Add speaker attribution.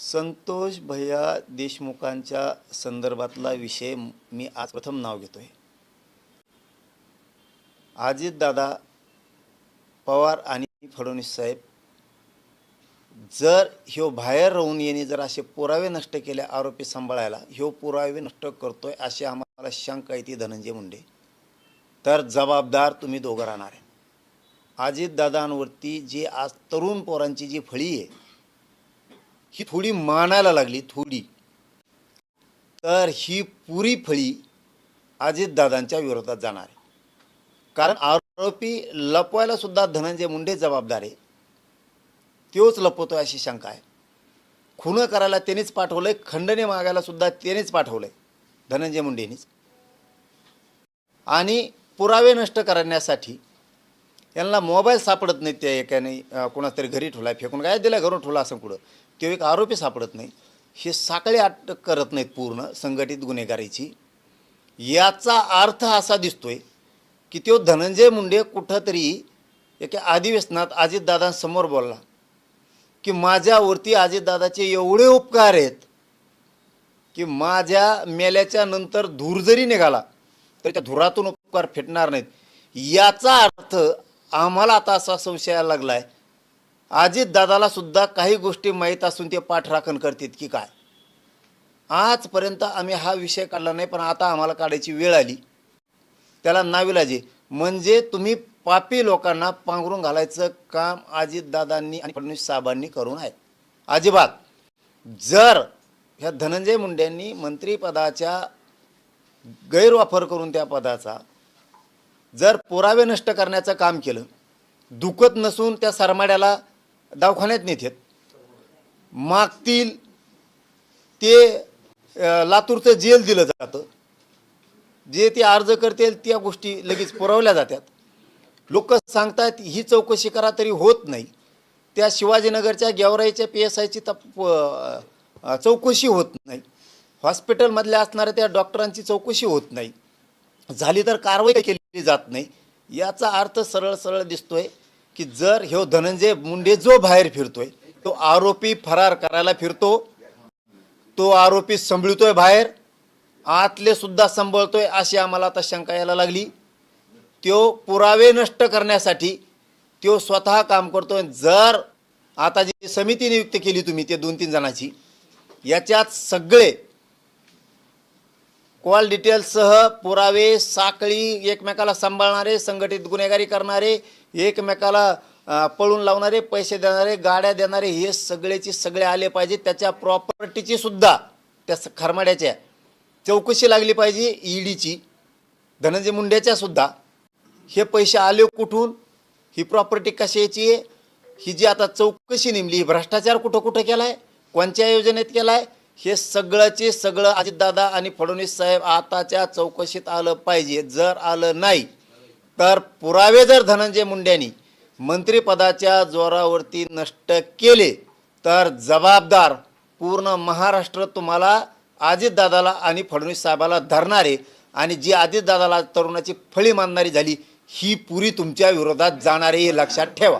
Speaker 1: संतोष भैया देशमुखांच्या संदर्भातला विषय मी आज प्रथम नाव घेतोय. अजितदादा पवार आणि फडणवीस साहेब जर ह्यो बाहेर राहून येणे जर असे पुरावे नष्ट केले आरोपी सांभाळायला ह्यो पुरावे नष्ट करतोय अशी आम्हाला शंका आहे ती धनंजय मुंडे. तर जबाबदार तुम्ही दोघं राहणार आहे. अजितदादांवरती जी आज तरुण पोरांची जी फळी आहे ही थोडी मानायला लागली थोडी. तर ही पुरी फळी अजितदादांच्या विरोधात जाणार आहे. कारण आरोपी लपवायला सुद्धा धनंजय मुंडे जबाबदार आहे. तोच लपवतोय अशी शंका आहे. खुनं करायला त्यानेच पाठवलंय खंडने मागायला सुद्धा त्यानेच पाठवलंय धनंजय मुंडेनीच. आणि पुरावे नष्ट करण्यासाठी यांना मोबाईल सापडत नाहीत त्या एकाने अं, कोणाच तरी घरी ठेवला फेकून काय दिला घरून ठेवला असं कुठं? तो एक आरोपी सापडत नाही. हे साखळी अटक करत नाहीत पूर्ण संघटित गुन्हेगारीची. याचा अर्थ असा दिसतोय की तो धनंजय मुंडे कुठंतरी एका अधिवेशनात अजितदादांसमोर बोलला की माझ्यावरती अजितदादाचे एवढे उपकार आहेत की माझ्या मेल्याच्या नंतर धूर जरी निघाला तर त्या धुरातून उपकार फेटणार नाहीत. याचा अर्थ आम्हाला आता असा संशय यायला लागला आहे अजितदादाला सुद्धा काही गोष्टी माहीत असून ते पाठराखण करतात की काय? आजपर्यंत आम्ही हा विषय काढला नाही पण आता आम्हाला काढायची वेळ आली. त्याला नाविलाजे म्हणजे तुम्ही पापी लोकांना पांघरून घालायचं काम अजितदादांनी आणि फडणवीस साहेबांनी करून आहे. अजिबात. जर ह्या धनंजय मुंडेंनी मंत्रिपदाच्या गैरवापर करून त्या पदाचा जर पुरावे नष्ट करण्याचं काम केलं दुखत नसून त्या सरमाड्याला दवाखान्यात नेतात मागतील ते लातूरचं जेल दिलं जातं जे ते अर्ज करतील त्या गोष्टी लगेच पुरवल्या जातात. लोक सांगतात ही चौकशी करा तरी होत नाही. त्या शिवाजीनगरच्या गेवराईच्या पी एस आयची तप चौकशी होत नाही. हॉस्पिटलमधल्या असणाऱ्या त्या डॉक्टरांची चौकशी होत नाही. झाली तर कारवाई केली जात नाही. याचा अर्थ सरळ सरळ दिसतोय की जर ह्यो धनंजय मुंडे जो बाहेर फिरतोय तो आरोपी फरार करायला फिरतो तो आरोपी संभळतोय बाहेर आतले सुद्धा संभळतोय अशी आम्हाला आता शंका यायला लागली. तो पुरावे नष्ट करण्यासाठी तो स्वतः काम करतोय. जर आता जी समिती नियुक्त केली तुम्ही ते दोन तीन जणांची याच्यात सगळे कॉल डिटेल्ससह पुरावे साखळी एकमेकाला सांभाळणारे संघटित गुन्हेगारी करणारे एकमेकाला पळून लावणारे पैसे देणारे गाड्या देणारे हे सगळेचे सगळे आले पाहिजे. त्याच्या प्रॉपर्टीची सुद्धा त्या स- खरमाड्याच्या चौकशी लागली पाहिजे ईडीची. धनंजय मुंड्याच्या सुद्धा. हे पैसे आले कुठून? ही प्रॉपर्टी कशाची आहे? ही जी आता चौकशी नेमली ही भ्रष्टाचार कुठं कुठं केला आहे कोणत्या योजनेत केला आहे हे सगळंचे सगळं अजितदादा आणि फडणवीस साहेब आताच्या चौकशीत आलं पाहिजे. जर आलं नाही तर पुरावे जर धनंजय मुंड्यांनी मंत्रिपदाच्या जोरावरती नष्ट केले तर जबाबदार पूर्ण महाराष्ट्र तुम्हाला अजितदादाला आणि फडणवीस साहेबाला धरणारे आणि जी अजितदादाला तरुणाची फळी मानणारी झाली ही पुरी तुमच्या विरोधात जाणारी हे लक्षात ठेवा.